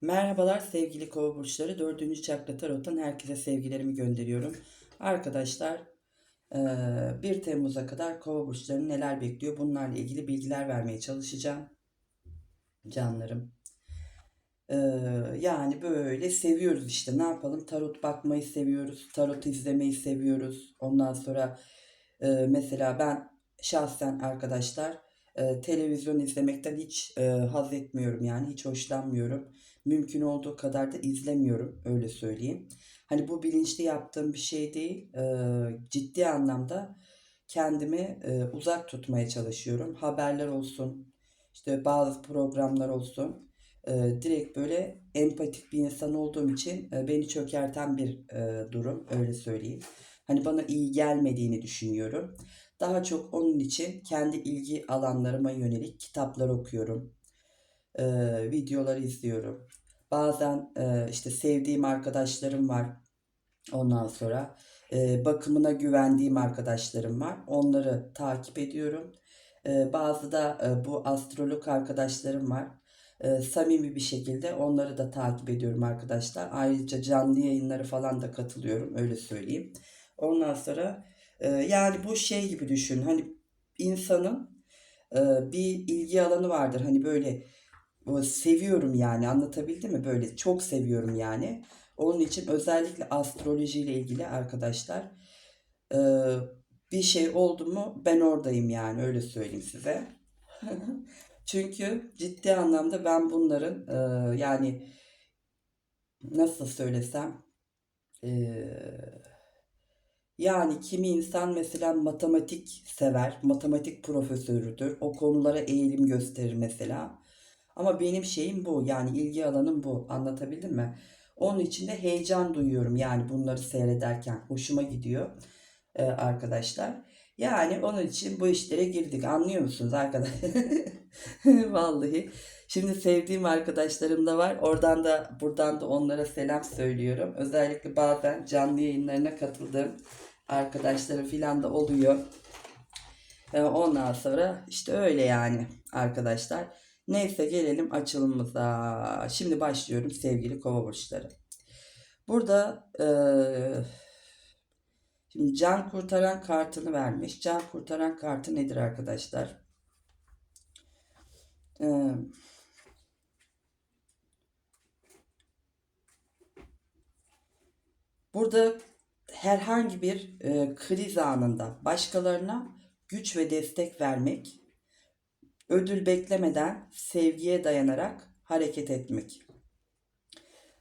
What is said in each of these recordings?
Merhabalar sevgili kova burçları. Dördüncü çakra tarottan herkese sevgilerimi gönderiyorum. Arkadaşlar eee, 1 Temmuz'a kadar kova burçlarını neler bekliyor bunlarla ilgili bilgiler vermeye çalışacağım. Canlarım. Yani böyle seviyoruz işte ne yapalım tarot bakmayı seviyoruz. Tarot izlemeyi seviyoruz. Ondan sonra mesela ben şahsen arkadaşlar televizyon izlemekten hiç haz etmiyorum yani hiç hoşlanmıyorum mümkün olduğu kadar da izlemiyorum öyle söyleyeyim. Hani bu bilinçli yaptığım bir şey değil. Eee, ciddi anlamda kendimi eee, uzak tutmaya çalışıyorum. Haberler olsun, işte bazı programlar olsun. Eee, direkt böyle empatik bir insan olduğum için eee, beni çökerten bir eee, durum öyle söyleyeyim. Hani bana iyi gelmediğini düşünüyorum. Daha çok onun için kendi ilgi alanlarıma yönelik kitaplar okuyorum eee, videoları izliyorum. Bazen eee, işte sevdiğim arkadaşlarım var. Ondan sonra eee, bakımına güvendiğim arkadaşlarım var. Onları takip ediyorum. Eee, bazı da eee, bu astrolog arkadaşlarım var. Eee, samimi bir şekilde onları da takip ediyorum arkadaşlar. Ayrıca canlı yayınları falan da katılıyorum öyle söyleyeyim. Ondan sonra eee, yani bu şey gibi düşün. Hani insanın eee, bir ilgi alanı vardır. Hani böyle seviyorum yani anlatabildim mi? Böyle çok seviyorum yani. Onun için özellikle astroloji ile ilgili arkadaşlar bir şey oldu mu ben oradayım yani öyle söyleyeyim size. Çünkü ciddi anlamda ben bunların yani nasıl söylesem yani kimi insan mesela matematik sever, matematik profesörüdür. O konulara eğilim gösterir mesela. Ama benim şeyim bu. Yani ilgi alanım bu. Anlatabildim mi? Onun için de heyecan duyuyorum. Yani bunları seyrederken hoşuma gidiyor e, arkadaşlar. Yani onun için bu işlere girdik. Anlıyor musunuz arkadaşlar? Vallahi. Şimdi sevdiğim arkadaşlarım da var. Oradan da buradan da onlara selam söylüyorum. Özellikle bazen canlı yayınlarına katıldığım arkadaşlarım filan da oluyor. E, ondan sonra işte öyle yani arkadaşlar. Neyse gelelim açılımımıza. Şimdi başlıyorum sevgili kova burçları. Burada eee, şimdi can kurtaran kartını vermiş. Can kurtaran kartı nedir arkadaşlar? Eee, burada herhangi bir eee, kriz anında başkalarına güç ve destek vermek, ödül beklemeden sevgiye dayanarak hareket etmek.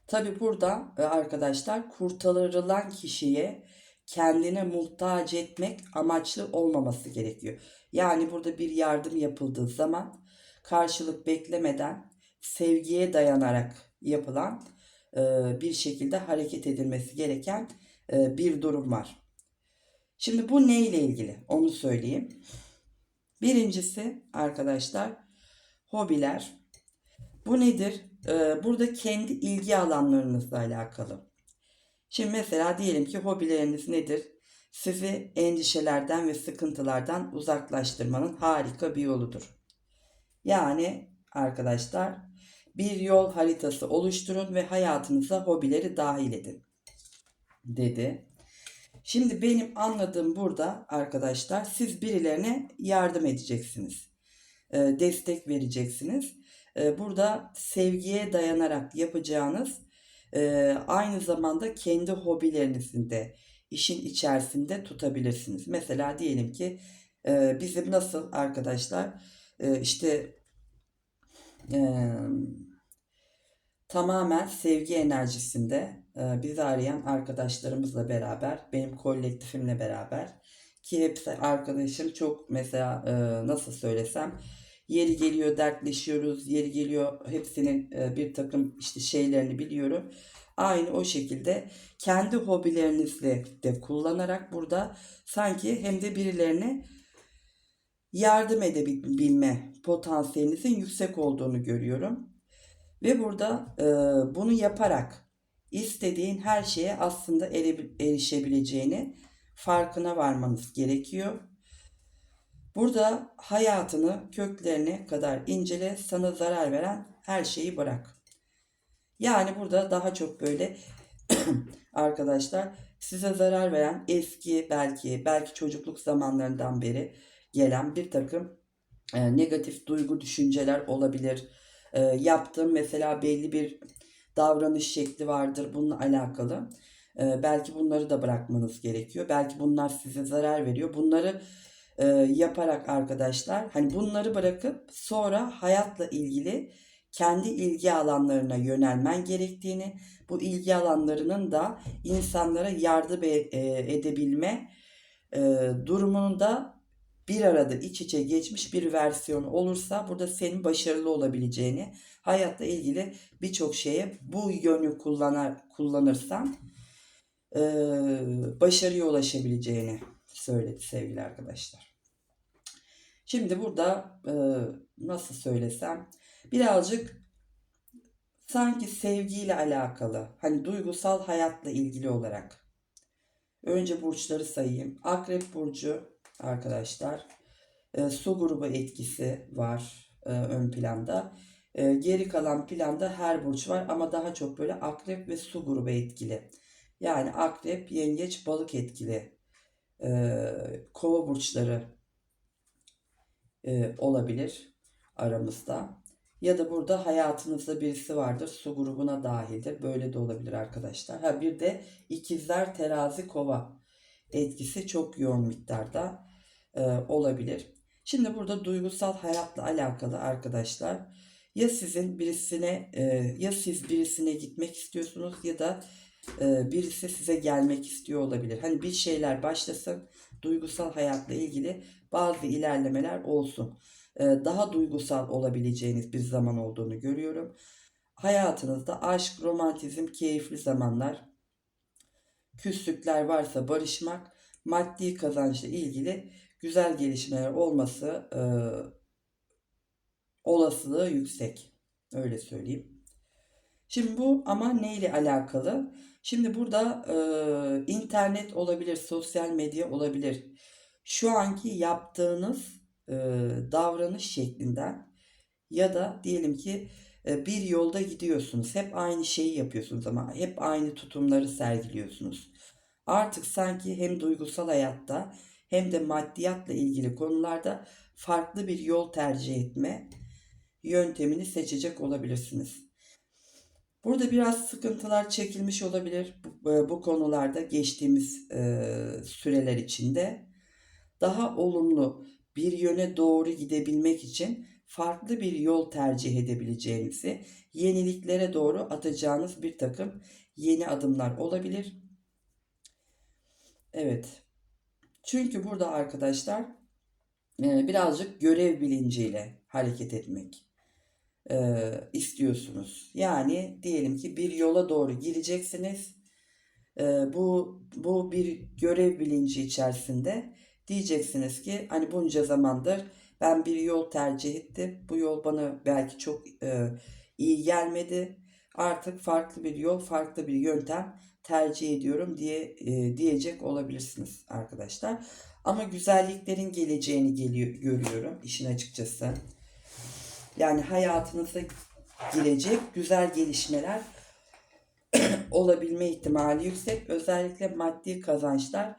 Tabi burada e, arkadaşlar kurtarılan kişiye kendine muhtaç etmek amaçlı olmaması gerekiyor. Yani burada bir yardım yapıldığı zaman karşılık beklemeden sevgiye dayanarak yapılan e, bir şekilde hareket edilmesi gereken e, bir durum var. Şimdi bu ne ile ilgili onu söyleyeyim. Birincisi arkadaşlar hobiler. Bu nedir? Ee, burada kendi ilgi alanlarınızla alakalı. Şimdi mesela diyelim ki hobileriniz nedir? Sizi endişelerden ve sıkıntılardan uzaklaştırmanın harika bir yoludur. Yani arkadaşlar bir yol haritası oluşturun ve hayatınıza hobileri dahil edin dedi. Şimdi benim anladığım burada arkadaşlar siz birilerine yardım edeceksiniz. E, destek vereceksiniz. E, burada sevgiye dayanarak yapacağınız e, aynı zamanda kendi hobilerinizin de işin içerisinde tutabilirsiniz. Mesela diyelim ki e, bizim nasıl arkadaşlar e, işte tamamen sevgi enerjisinde bizi arayan arkadaşlarımızla beraber, benim kolektifimle beraber ki hepsi arkadaşım çok mesela e, nasıl söylesem yeri geliyor dertleşiyoruz, yeri geliyor hepsinin e, bir takım işte şeylerini biliyorum. Aynı o şekilde kendi hobilerinizle de kullanarak burada sanki hem de birilerine yardım edebilme potansiyelinizin yüksek olduğunu görüyorum. Ve burada e, bunu yaparak istediğin her şeye aslında erişebileceğini farkına varmanız gerekiyor. Burada hayatını köklerine kadar incele, sana zarar veren her şeyi bırak. Yani burada daha çok böyle arkadaşlar size zarar veren eski belki belki çocukluk zamanlarından beri gelen bir takım e, negatif duygu düşünceler olabilir. E, yaptığım mesela belli bir davranış şekli vardır bununla alakalı. E, belki bunları da bırakmanız gerekiyor. Belki bunlar size zarar veriyor. Bunları e, yaparak arkadaşlar hani bunları bırakıp sonra hayatla ilgili kendi ilgi alanlarına yönelmen gerektiğini, bu ilgi alanlarının da insanlara yardım e- e- edebilme e, durumunun da bir arada iç içe geçmiş bir versiyonu olursa burada senin başarılı olabileceğini, hayatla ilgili birçok şeye bu yönü kullanar, kullanırsan e, başarıya ulaşabileceğini söyledi sevgili arkadaşlar. Şimdi burada e, nasıl söylesem birazcık sanki sevgiyle alakalı hani duygusal hayatla ilgili olarak önce burçları sayayım. Akrep burcu arkadaşlar e, su grubu etkisi var e, ön planda. E, geri kalan planda her burç var ama daha çok böyle akrep ve su grubu etkili. Yani akrep, yengeç, balık etkili e, kova burçları e, olabilir aramızda. Ya da burada hayatınızda birisi vardır. Su grubuna dahildir. Böyle de olabilir arkadaşlar. Ha bir de ikizler terazi kova etkisi çok yoğun miktarda e, olabilir. Şimdi burada duygusal hayatla alakalı arkadaşlar ya sizin birisine e, ya siz birisine gitmek istiyorsunuz ya da e, birisi size gelmek istiyor olabilir. Hani bir şeyler başlasın duygusal hayatla ilgili bazı ilerlemeler olsun. E, daha duygusal olabileceğiniz bir zaman olduğunu görüyorum. Hayatınızda aşk, romantizm, keyifli zamanlar, küslükler varsa barışmak, maddi kazançla ilgili güzel gelişmeler olması e, olasılığı yüksek. Öyle söyleyeyim. Şimdi bu ama neyle alakalı? Şimdi burada e, internet olabilir, sosyal medya olabilir. Şu anki yaptığınız e, davranış şeklinden ya da diyelim ki e, bir yolda gidiyorsunuz. Hep aynı şeyi yapıyorsunuz ama hep aynı tutumları sergiliyorsunuz. Artık sanki hem duygusal hayatta hem de maddiyatla ilgili konularda farklı bir yol tercih etme yöntemini seçecek olabilirsiniz. Burada biraz sıkıntılar çekilmiş olabilir bu, bu konularda geçtiğimiz e, süreler içinde. Daha olumlu bir yöne doğru gidebilmek için farklı bir yol tercih edebileceğinizi, yeniliklere doğru atacağınız bir takım yeni adımlar olabilir. Evet. Çünkü burada arkadaşlar e, birazcık görev bilinciyle hareket etmek e, istiyorsunuz. Yani diyelim ki bir yola doğru gireceksiniz. E, bu bu bir görev bilinci içerisinde diyeceksiniz ki hani bunca zamandır ben bir yol tercih ettim. Bu yol bana belki çok iyi gelmedi. Artık farklı bir yol, farklı bir yöntem tercih ediyorum diye e, diyecek olabilirsiniz arkadaşlar. Ama güzelliklerin geleceğini geliyor görüyorum işin açıkçası. Yani hayatınıza girecek güzel gelişmeler olabilme ihtimali yüksek. Özellikle maddi kazançlar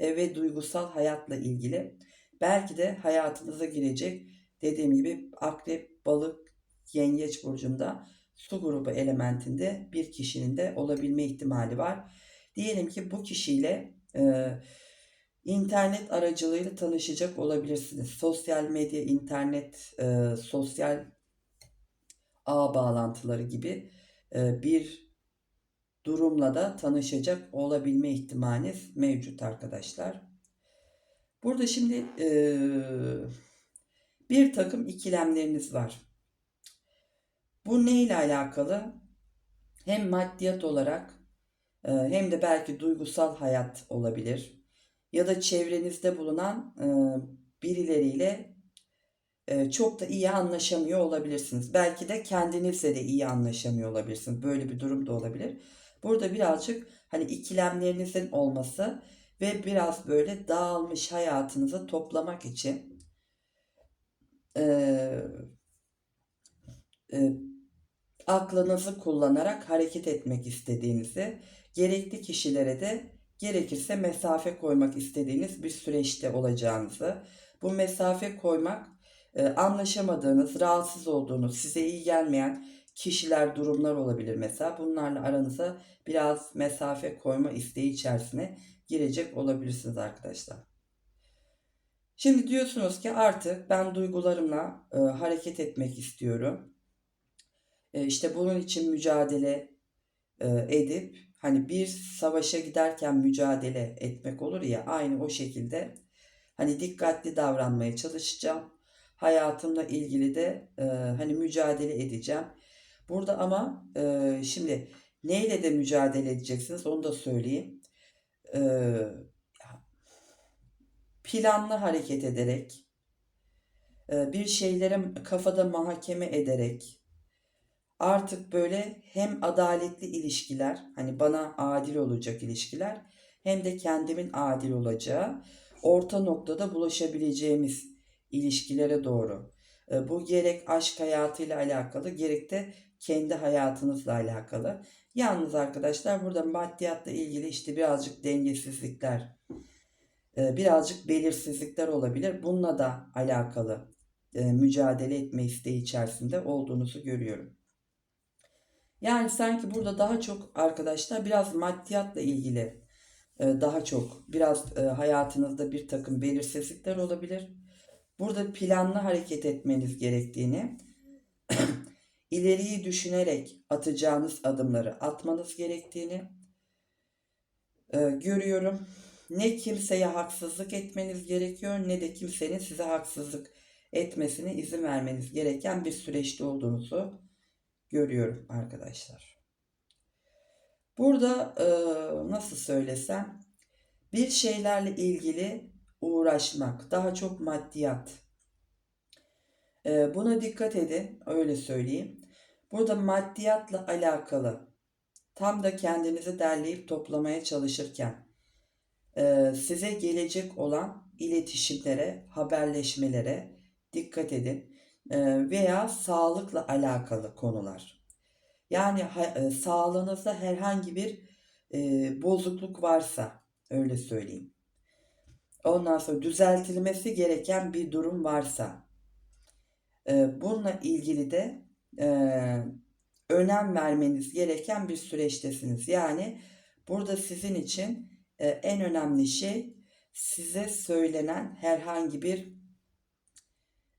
e, ve duygusal hayatla ilgili. Belki de hayatınıza girecek dediğim gibi akrep, balık, yengeç burcunda su grubu elementinde bir kişinin de olabilme ihtimali var. Diyelim ki bu kişiyle e, internet aracılığıyla tanışacak olabilirsiniz. Sosyal medya, internet, e, sosyal ağ bağlantıları gibi e, bir durumla da tanışacak olabilme ihtimaliniz mevcut arkadaşlar. Burada şimdi e, bir takım ikilemleriniz var. Bu ne ile alakalı? Hem maddiyat olarak e, hem de belki duygusal hayat olabilir. Ya da çevrenizde bulunan e, birileriyle e, çok da iyi anlaşamıyor olabilirsiniz. Belki de kendinizle de iyi anlaşamıyor olabilirsiniz. Böyle bir durum da olabilir. Burada birazcık hani ikilemlerinizin olması ve biraz böyle dağılmış hayatınızı toplamak için e, e, aklınızı kullanarak hareket etmek istediğinizi, gerekli kişilere de gerekirse mesafe koymak istediğiniz bir süreçte olacağınızı, bu mesafe koymak e, anlaşamadığınız, rahatsız olduğunuz, size iyi gelmeyen kişiler, durumlar olabilir mesela. Bunlarla aranıza biraz mesafe koyma isteği içerisine girecek olabilirsiniz arkadaşlar. Şimdi diyorsunuz ki artık ben duygularımla e, hareket etmek istiyorum. E, işte bunun için mücadele e, edip hani bir savaşa giderken mücadele etmek olur ya aynı o şekilde hani dikkatli davranmaya çalışacağım. Hayatımla ilgili de e, hani mücadele edeceğim. Burada ama e, şimdi neyle de mücadele edeceksiniz onu da söyleyeyim. Planlı hareket ederek, bir şeyleri kafada muhakeme ederek, artık böyle hem adaletli ilişkiler, hani bana adil olacak ilişkiler, hem de kendimin adil olacağı, orta noktada bulaşabileceğimiz ilişkilere doğru. E, Bu gerek aşk hayatıyla alakalı, gerek de kendi hayatınızla alakalı. Yalnız arkadaşlar burada maddiyatla ilgili işte birazcık dengesizlikler, e, birazcık belirsizlikler olabilir. Bununla da alakalı e, mücadele etme isteği içerisinde olduğunuzu görüyorum. Yani sanki burada daha çok arkadaşlar biraz maddiyatla ilgili e, daha çok biraz hayatınızda bir takım belirsizlikler olabilir. Burada planlı hareket etmeniz gerektiğini, ileriyi düşünerek atacağınız adımları atmanız gerektiğini görüyorum ne kimseye haksızlık etmeniz gerekiyor ne de kimsenin size haksızlık etmesine izin vermeniz gereken bir süreçte olduğunuzu görüyorum arkadaşlar. Burada e, nasıl söylesem bir şeylerle ilgili uğraşmak, daha çok maddiyat. E, buna dikkat edin, öyle söyleyeyim. Burada maddiyatla alakalı tam da kendinizi derleyip toplamaya çalışırken ee, size gelecek olan iletişimlere, haberleşmelere dikkat edin. Ee, veya sağlıkla alakalı konular. Yani e, sağlığınızda herhangi bir e, bozukluk varsa öyle söyleyeyim. Ondan sonra düzeltilmesi gereken bir durum varsa e, bununla ilgili de önem vermeniz gereken bir süreçtesiniz. Yani burada sizin için e, en önemli şey size söylenen herhangi bir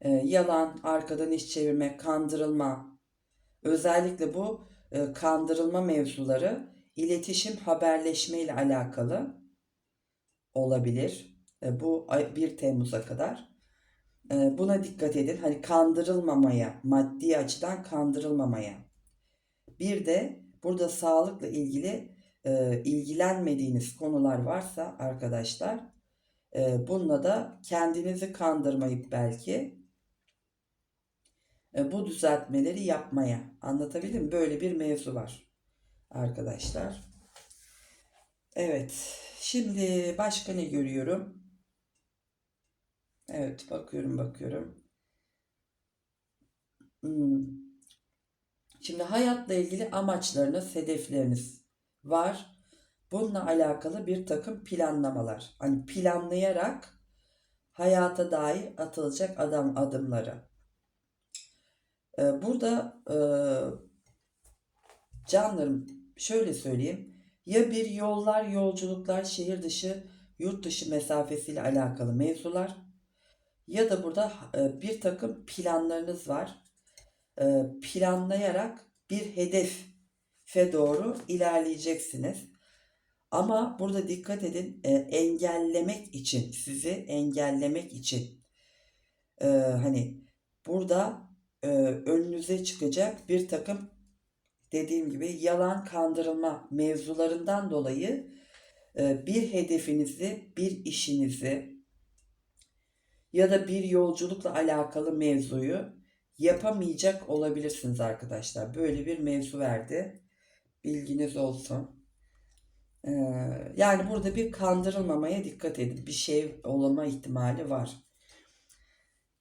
e, yalan, arkadan iş çevirme, kandırılma, özellikle bu e, kandırılma mevzuları iletişim, haberleşme ile alakalı olabilir. Bu 1 Temmuz'a kadar. Buna dikkat edin. Hani kandırılmamaya, maddi açıdan kandırılmamaya. Bir de burada sağlıkla ilgili e, ilgilenmediğiniz konular varsa arkadaşlar e, bununla da kendinizi kandırmayıp belki e, bu düzeltmeleri yapmaya anlatabildim Böyle bir mevzu var arkadaşlar. Evet. Şimdi başka ne görüyorum? Evet bakıyorum bakıyorum. Hmm. Şimdi hayatla ilgili amaçlarınız, hedefleriniz var. Bununla alakalı bir takım planlamalar. Hani planlayarak hayata dair atılacak adam adımları. Ee, burada e, canlarım şöyle söyleyeyim. Ya bir yollar, yolculuklar, şehir dışı, yurt dışı mesafesiyle alakalı mevzular ya da burada e, bir takım planlarınız var. E, planlayarak bir hedef fe doğru ilerleyeceksiniz. Ama burada dikkat edin e, engellemek için sizi engellemek için e, hani burada e, önünüze çıkacak bir takım dediğim gibi yalan kandırılma mevzularından dolayı e, bir hedefinizi bir işinizi ya da bir yolculukla alakalı mevzuyu yapamayacak olabilirsiniz arkadaşlar. Böyle bir mevzu verdi. Bilginiz olsun. Ee, yani burada bir kandırılmamaya dikkat edin. Bir şey olma ihtimali var.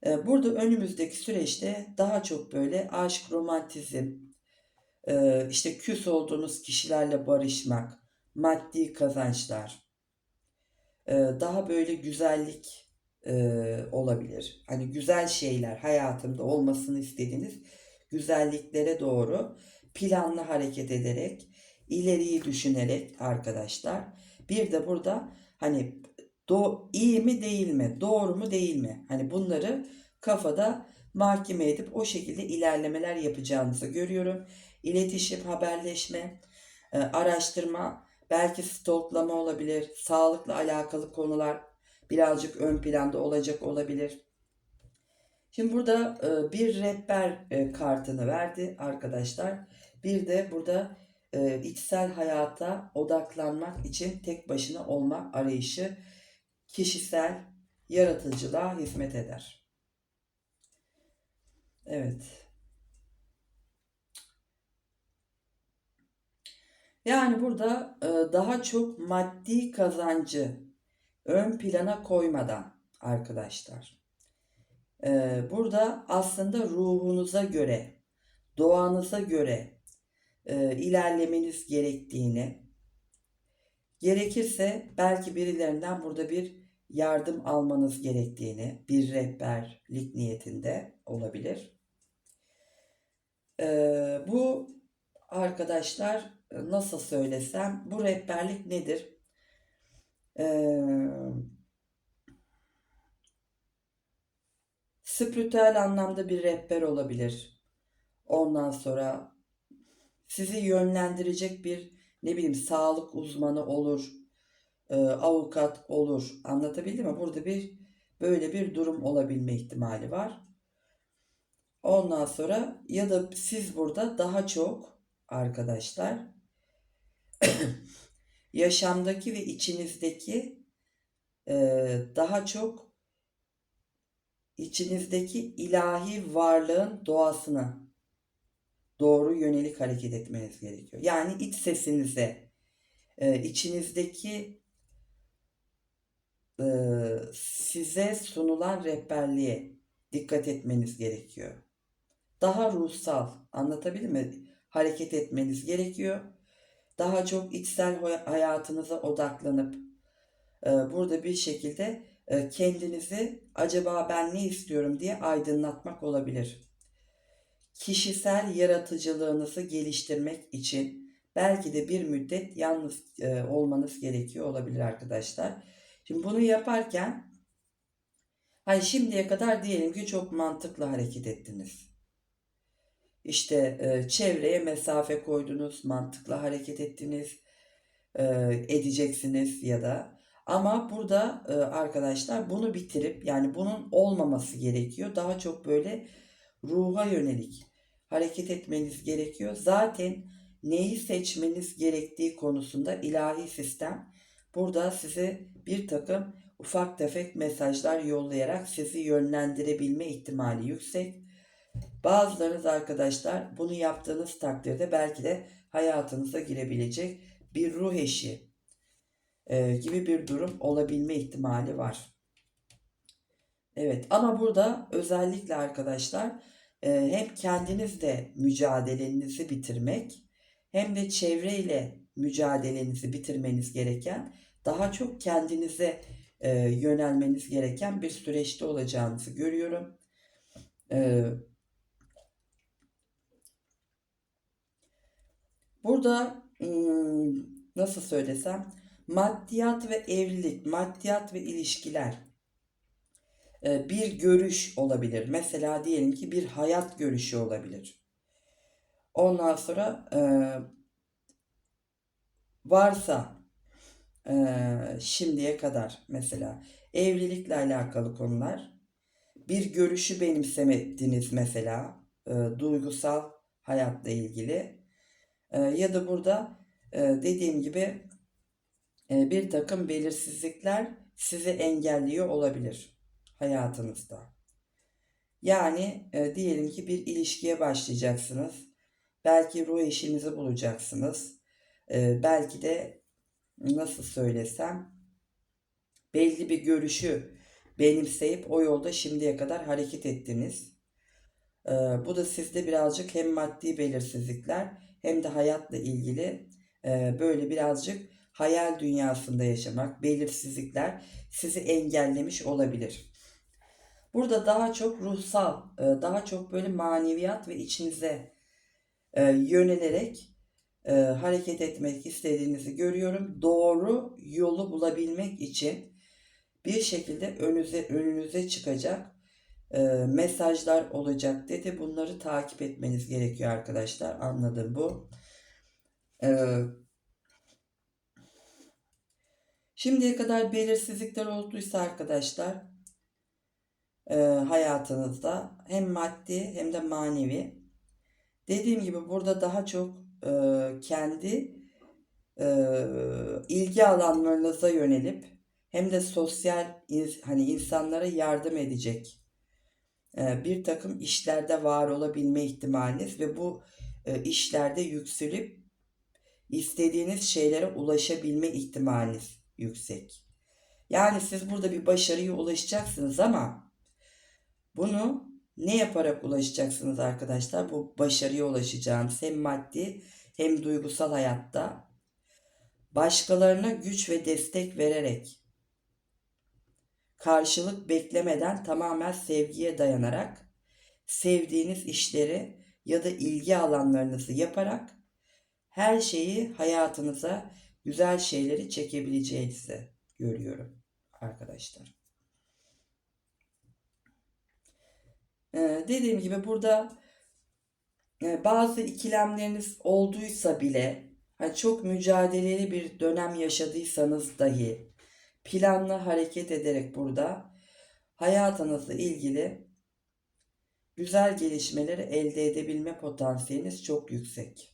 Ee, burada önümüzdeki süreçte daha çok böyle aşk, romantizm, Ee, işte küs olduğunuz kişilerle barışmak, maddi kazançlar, ee, daha böyle güzellik e, olabilir. Hani güzel şeyler hayatımda olmasını istediğiniz güzelliklere doğru planlı hareket ederek, ileriyi düşünerek arkadaşlar. Bir de burada hani do iyi mi değil mi, doğru mu değil mi? Hani bunları kafada mahkeme edip o şekilde ilerlemeler yapacağınızı görüyorum. İletişim, haberleşme, e, araştırma, belki stalklama olabilir, sağlıkla alakalı konular birazcık ön planda olacak olabilir. Şimdi burada e, bir rehber e, kartını verdi arkadaşlar. Bir de burada içsel hayata odaklanmak için tek başına olma arayışı kişisel yaratıcılığa hizmet eder. Evet. Yani burada e, daha çok maddi kazancı ön plana koymadan arkadaşlar. e, burada aslında ruhunuza göre, doğanıza göre e, ilerlemeniz gerektiğini, gerekirse belki birilerinden burada bir yardım almanız gerektiğini, bir rehberlik niyetinde olabilir. E, bu arkadaşlar nasıl söylesem bu rehberlik nedir? Ee, spiritüel anlamda bir rehber olabilir. Ondan sonra sizi yönlendirecek bir ne bileyim sağlık uzmanı olur, e, avukat olur. Anlatabildim mi? Burada bir böyle bir durum olabilme ihtimali var. Ondan sonra ya da siz burada daha çok arkadaşlar yaşamdaki ve içinizdeki e, daha çok içinizdeki ilahi varlığın doğasına doğru yönelik hareket etmeniz gerekiyor. Yani iç sesinize, e, içinizdeki size sunulan rehberliğe dikkat etmeniz gerekiyor. Daha ruhsal, anlatabildim mi? Hareket etmeniz gerekiyor. Daha çok içsel hayatınıza odaklanıp burada bir şekilde kendinizi acaba ben ne istiyorum diye aydınlatmak olabilir. Kişisel yaratıcılığınızı geliştirmek için belki de bir müddet yalnız olmanız gerekiyor olabilir arkadaşlar. Şimdi bunu yaparken hani şimdiye kadar diyelim ki çok mantıklı hareket ettiniz. İşte e, çevreye mesafe koydunuz, mantıklı hareket ettiniz, e, edeceksiniz ya da ama burada e, arkadaşlar bunu bitirip yani bunun olmaması gerekiyor. Daha çok böyle ruha yönelik hareket etmeniz gerekiyor. Zaten neyi seçmeniz gerektiği konusunda ilahi sistem burada size bir takım ufak tefek mesajlar yollayarak sizi yönlendirebilme ihtimali yüksek. Bazılarınız arkadaşlar bunu yaptığınız takdirde belki de hayatınıza girebilecek bir ruh eşi e, gibi bir durum olabilme ihtimali var. Evet ama burada özellikle arkadaşlar e, hem kendinizle mücadelenizi bitirmek hem de çevreyle mücadelenizi bitirmeniz gereken daha çok kendinize e, yönelmeniz gereken bir süreçte olacağınızı görüyorum. E, burada nasıl söylesem maddiyat ve evlilik, maddiyat ve ilişkiler e, bir görüş olabilir. Mesela diyelim ki bir hayat görüşü olabilir. Ondan sonra varsa e, şimdiye kadar mesela evlilikle alakalı konular bir görüşü benimsemediniz mesela duygusal hayatla ilgili ya da burada dediğim gibi e, bir takım belirsizlikler sizi engelliyor olabilir hayatınızda. Yani e, diyelim ki bir ilişkiye başlayacaksınız. Belki ruh eşinizi bulacaksınız. E, belki de nasıl söylesem belli bir görüşü benimseyip o yolda şimdiye kadar hareket ettiniz. E, bu da sizde birazcık hem maddi belirsizlikler hem de hayatla ilgili e, böyle birazcık hayal dünyasında yaşamak, belirsizlikler sizi engellemiş olabilir. Burada daha çok ruhsal, e, daha çok böyle maneviyat ve içinize e, yönelerek e, hareket etmek istediğinizi görüyorum. Doğru yolu bulabilmek için bir şekilde önünüze önünüze çıkacak e, mesajlar olacak dedi. Bunları takip etmeniz gerekiyor arkadaşlar. Anladım bu. E, şimdiye kadar belirsizlikler olduysa arkadaşlar e, hayatınızda hem maddi hem de manevi. Dediğim gibi burada daha çok e, kendi e, ilgi alanlarınıza yönelip hem de sosyal hani insanlara yardım edecek e, bir takım işlerde var olabilme ihtimaliniz ve bu e, işlerde yükselip istediğiniz şeylere ulaşabilme ihtimaliniz yüksek. Yani siz burada bir başarıya ulaşacaksınız ama bunu ne yaparak ulaşacaksınız arkadaşlar? Bu başarıya ulaşacağınız hem maddi hem duygusal hayatta başkalarına güç ve destek vererek karşılık beklemeden tamamen sevgiye dayanarak sevdiğiniz işleri ya da ilgi alanlarınızı yaparak her şeyi hayatınıza güzel şeyleri çekebileceğinizi görüyorum arkadaşlar. Ee, dediğim gibi burada e, bazı ikilemleriniz olduysa bile çok mücadeleli bir dönem yaşadıysanız dahi planlı hareket ederek burada hayatınızla ilgili güzel gelişmeleri elde edebilme potansiyeliniz çok yüksek.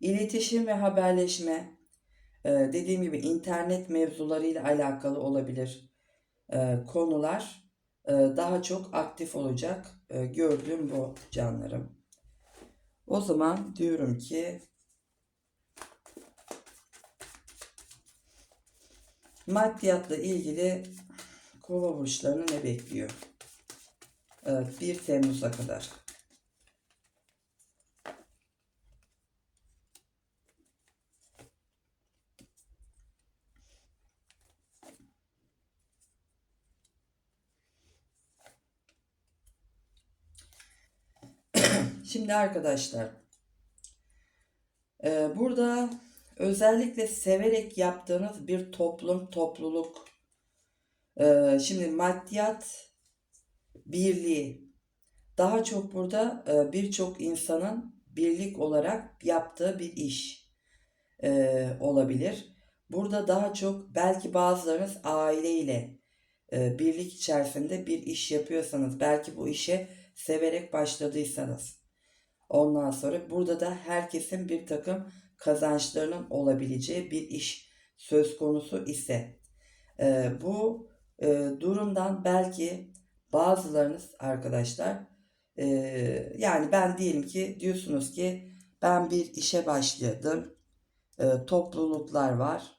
İletişim ve haberleşme e, dediğim gibi internet mevzularıyla alakalı olabilir e, konular daha çok aktif olacak. Gördüğüm bu canlarım. O zaman diyorum ki Maddiyatla ilgili kova burçlarını ne bekliyor? Evet 1 Temmuz'a kadar. Şimdi arkadaşlar e, burada özellikle severek yaptığınız bir toplum, topluluk, e, şimdi maddiyat birliği, daha çok burada e, birçok insanın birlik olarak yaptığı bir iş olabilir. Burada daha çok belki bazılarınız aileyle birlik içerisinde bir iş yapıyorsanız, belki bu işe severek başladıysanız. Ondan sonra burada da herkesin bir takım kazançlarının olabileceği bir iş söz konusu ise e, bu e, durumdan belki bazılarınız arkadaşlar e, yani ben diyelim ki diyorsunuz ki ben bir işe başladım e, topluluklar var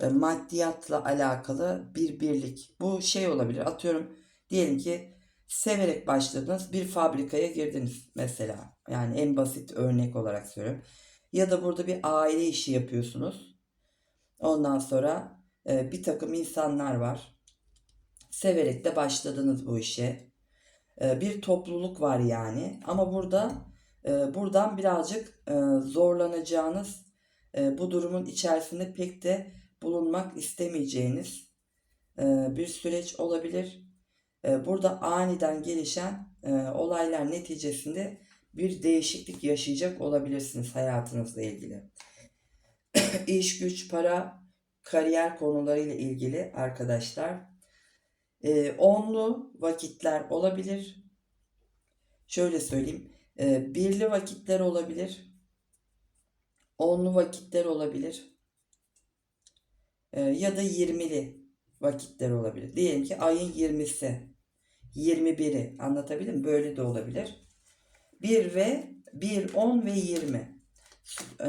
e, maddiyatla alakalı bir birlik. Bu şey olabilir atıyorum diyelim ki severek başladınız bir fabrikaya girdiniz mesela yani en basit örnek olarak söylüyorum ya da burada bir aile işi yapıyorsunuz. Ondan sonra e, bir takım insanlar var. Severek de başladınız bu işe. E, bir topluluk var yani. Ama burada e, buradan birazcık e, zorlanacağınız e, bu durumun içerisinde pek de bulunmak istemeyeceğiniz e, bir süreç olabilir. E, burada aniden gelişen e, olaylar neticesinde bir değişiklik yaşayacak olabilirsiniz hayatınızla ilgili. İş, güç, para, kariyer konularıyla ilgili arkadaşlar. E, onlu vakitler olabilir. Şöyle söyleyeyim. E, birli vakitler olabilir. Onlu vakitler olabilir. E, ya da yirmili vakitler olabilir. Diyelim ki ayın 20'si, 21'i anlatabildim mi? Böyle de olabilir. 1 ve 1, 10 ve 20 ee,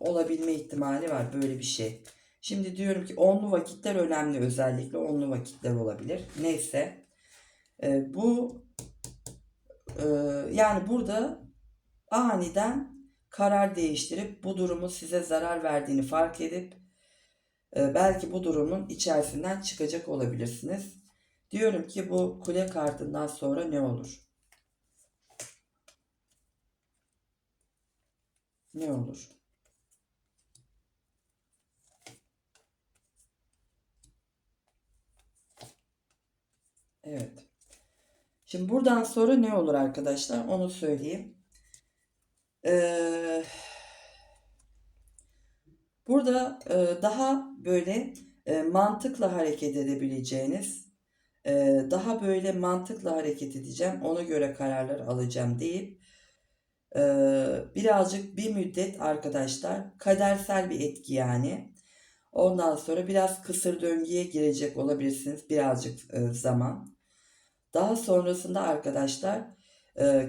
olabilme ihtimali var böyle bir şey. Şimdi diyorum ki onlu vakitler önemli özellikle onlu vakitler olabilir. Neyse. Ee, bu e, yani burada aniden karar değiştirip bu durumu size zarar verdiğini fark edip e, belki bu durumun içerisinden çıkacak olabilirsiniz. Diyorum ki bu kule kartından sonra ne olur? Ne olur? Evet. Şimdi buradan sonra ne olur arkadaşlar? Onu söyleyeyim. Ee, burada e, daha böyle e, mantıkla hareket edebileceğiniz, daha böyle mantıkla hareket edeceğim, ona göre kararlar alacağım deyip birazcık bir müddet arkadaşlar kadersel bir etki yani. Ondan sonra biraz kısır döngüye girecek olabilirsiniz birazcık zaman. Daha sonrasında arkadaşlar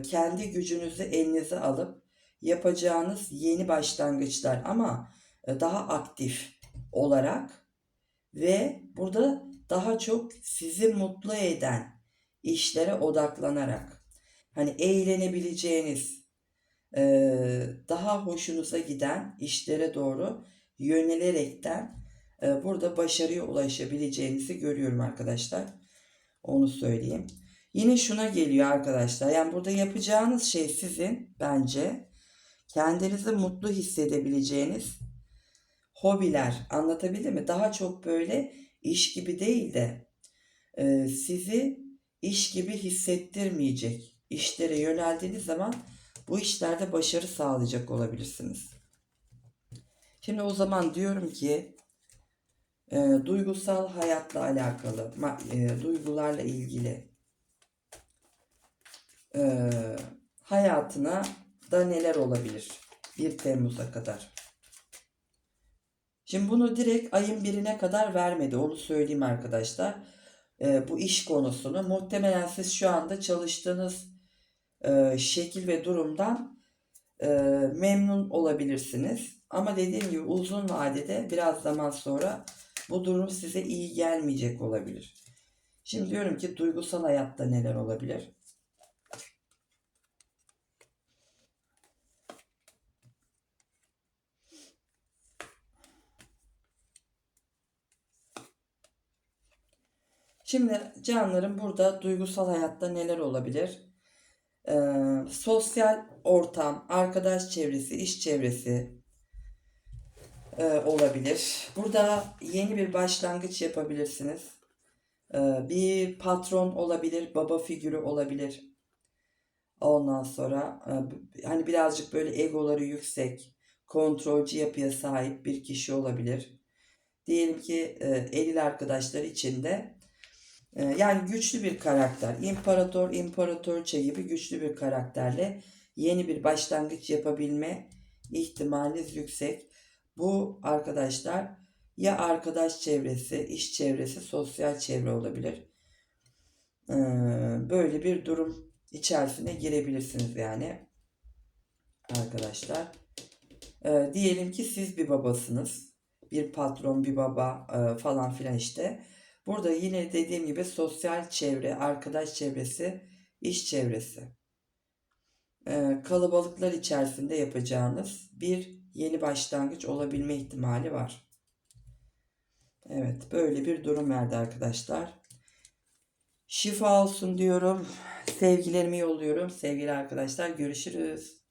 kendi gücünüzü elinize alıp yapacağınız yeni başlangıçlar ama daha aktif olarak ve burada daha çok sizi mutlu eden işlere odaklanarak hani eğlenebileceğiniz e, daha hoşunuza giden işlere doğru yönelerekten e, burada başarıya ulaşabileceğinizi görüyorum arkadaşlar. Onu söyleyeyim. Yine şuna geliyor arkadaşlar. Yani burada yapacağınız şey sizin bence kendinizi mutlu hissedebileceğiniz hobiler. Anlatabildim mi? Daha çok böyle iş gibi değil de e, sizi iş gibi hissettirmeyecek işlere yöneldiğiniz zaman bu işlerde başarı sağlayacak olabilirsiniz. Şimdi o zaman diyorum ki e, duygusal hayatla alakalı, e, duygularla ilgili e, hayatına da neler olabilir 1 Temmuz'a kadar. Şimdi bunu direkt ayın birine kadar vermedi. Onu söyleyeyim arkadaşlar. E, bu iş konusunu muhtemelen siz şu anda çalıştığınız e, şekil ve durumdan e, memnun olabilirsiniz. Ama dediğim gibi uzun vadede biraz zaman sonra bu durum size iyi gelmeyecek olabilir. Şimdi diyorum ki duygusal hayatta neler olabilir? Şimdi canlarım burada duygusal hayatta neler olabilir? Ee, sosyal ortam, arkadaş çevresi, iş çevresi e, olabilir. Burada yeni bir başlangıç yapabilirsiniz. Ee, bir patron olabilir, baba figürü olabilir. Ondan sonra e, hani birazcık böyle egoları yüksek, kontrolcü yapıya sahip bir kişi olabilir. Diyelim ki e, eril arkadaşlar içinde yani güçlü bir karakter. İmparator, imparatorça gibi güçlü bir karakterle yeni bir başlangıç yapabilme ihtimaliniz yüksek. Bu arkadaşlar ya arkadaş çevresi, iş çevresi, sosyal çevre olabilir. Ee, böyle bir durum içerisine girebilirsiniz yani arkadaşlar. Ee, diyelim ki siz bir babasınız. Bir patron, bir baba e, falan filan işte. Burada yine dediğim gibi sosyal çevre, arkadaş çevresi, iş çevresi. Ee, kalabalıklar içerisinde yapacağınız bir yeni başlangıç olabilme ihtimali var. Evet böyle bir durum verdi arkadaşlar. Şifa olsun diyorum. Sevgilerimi yolluyorum. Sevgili arkadaşlar görüşürüz.